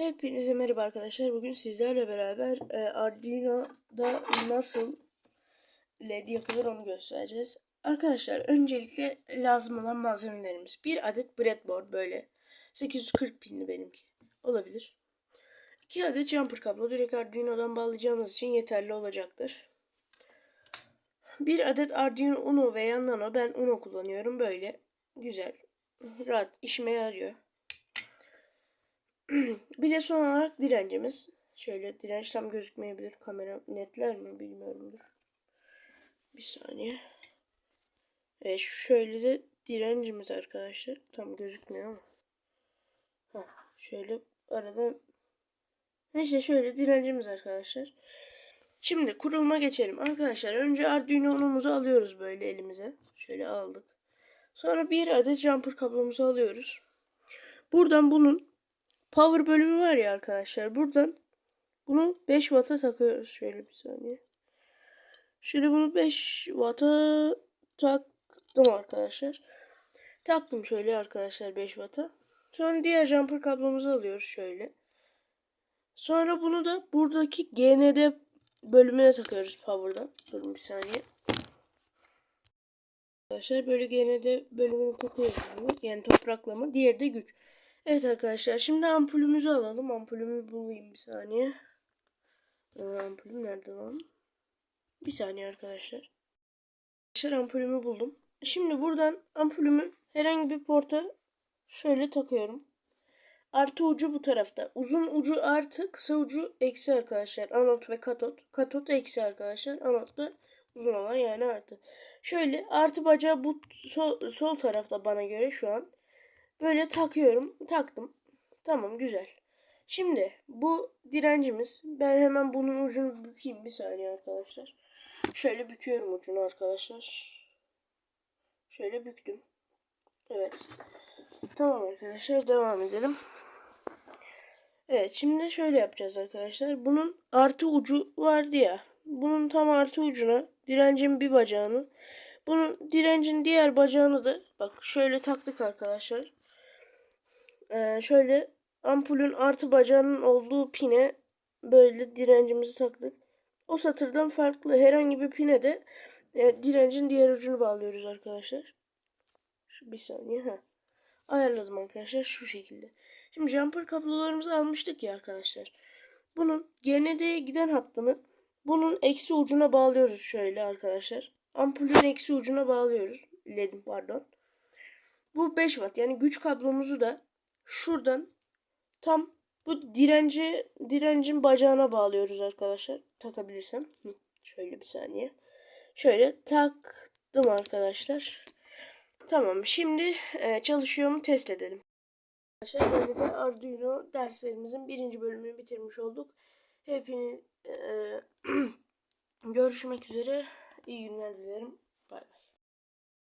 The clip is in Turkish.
Hepinize merhaba arkadaşlar. Bugün sizlerle beraber e, Arduino'da nasıl LED yapılır onu göstereceğiz. Arkadaşlar öncelikle lazım olan malzemelerimiz. Bir adet breadboard böyle. 840 pinli benimki. Olabilir. 2 adet jumper kablo direkt Arduino'dan bağlayacağımız için yeterli olacaktır. Bir adet Arduino Uno veya Nano. Ben Uno kullanıyorum. Böyle güzel. Rahat işime yarıyor. Bir de son olarak direncimiz. Şöyle direnç tam gözükmeyebilir. Kamera netler mi bilmiyorumdur. Bir saniye. Evet şöyle de direncimiz arkadaşlar. Tam gözükmüyor ama. Heh, şöyle arada işte şöyle direncimiz arkadaşlar. Şimdi kuruluma geçelim. Arkadaşlar önce Arduino Uno'muzu alıyoruz böyle elimize. Şöyle aldık. Sonra bir adet jumper kablomuzu alıyoruz. Buradan bunun power bölümü var ya arkadaşlar. Buradan bunu 5 Watt'a takıyoruz. Şöyle bir saniye. Şöyle bunu 5 Watt'a taktım arkadaşlar. Taktım şöyle arkadaşlar 5 Watt'a. Sonra diğer jumper kablomuzu alıyoruz şöyle. Sonra bunu da buradaki GND bölümüne takıyoruz power'dan. Durun bir saniye. Arkadaşlar böyle GND bölümünü takıyoruz. Yani topraklama. Diğeri de güç. Evet arkadaşlar şimdi ampulümüzü alalım. Ampulümü bulayım bir saniye. Ee, ampulüm nerede lan? Bir saniye arkadaşlar. Arkadaşlar ampulümü buldum. Şimdi buradan ampulümü herhangi bir porta şöyle takıyorum. Artı ucu bu tarafta. Uzun ucu artı, kısa ucu eksi arkadaşlar. Anot ve katot. Katot eksi arkadaşlar. Anot da uzun olan yani artı. Şöyle artı bacağı bu sol, sol tarafta bana göre şu an. Böyle takıyorum. Taktım. Tamam güzel. Şimdi bu direncimiz. Ben hemen bunun ucunu bükeyim bir saniye arkadaşlar. Şöyle büküyorum ucunu arkadaşlar. Şöyle büktüm. Evet. Tamam arkadaşlar devam edelim. Evet şimdi şöyle yapacağız arkadaşlar. Bunun artı ucu vardı ya. Bunun tam artı ucuna direncin bir bacağını. Bunun direncin diğer bacağını da bak şöyle taktık arkadaşlar. Ee, şöyle ampulün artı bacağının olduğu pine böyle direncimizi taktık. O satırdan farklı herhangi bir pine de e, direncin diğer ucunu bağlıyoruz arkadaşlar. Şu bir saniye. ha Ayarladım arkadaşlar şu şekilde. Şimdi jumper kablolarımızı almıştık ya arkadaşlar. Bunun GND'ye giden hattını bunun eksi ucuna bağlıyoruz şöyle arkadaşlar. Ampulün eksi ucuna bağlıyoruz. LED'in pardon. Bu 5 watt yani güç kablomuzu da şuradan tam bu direnci direncin bacağına bağlıyoruz arkadaşlar. Takabilirsem. Şöyle bir saniye. Şöyle taktım arkadaşlar. Tamam şimdi e, çalışıyor mu test edelim. Arkadaşlar böyle de Arduino derslerimizin birinci bölümünü bitirmiş olduk. Hepiniz e, görüşmek üzere. İyi günler dilerim.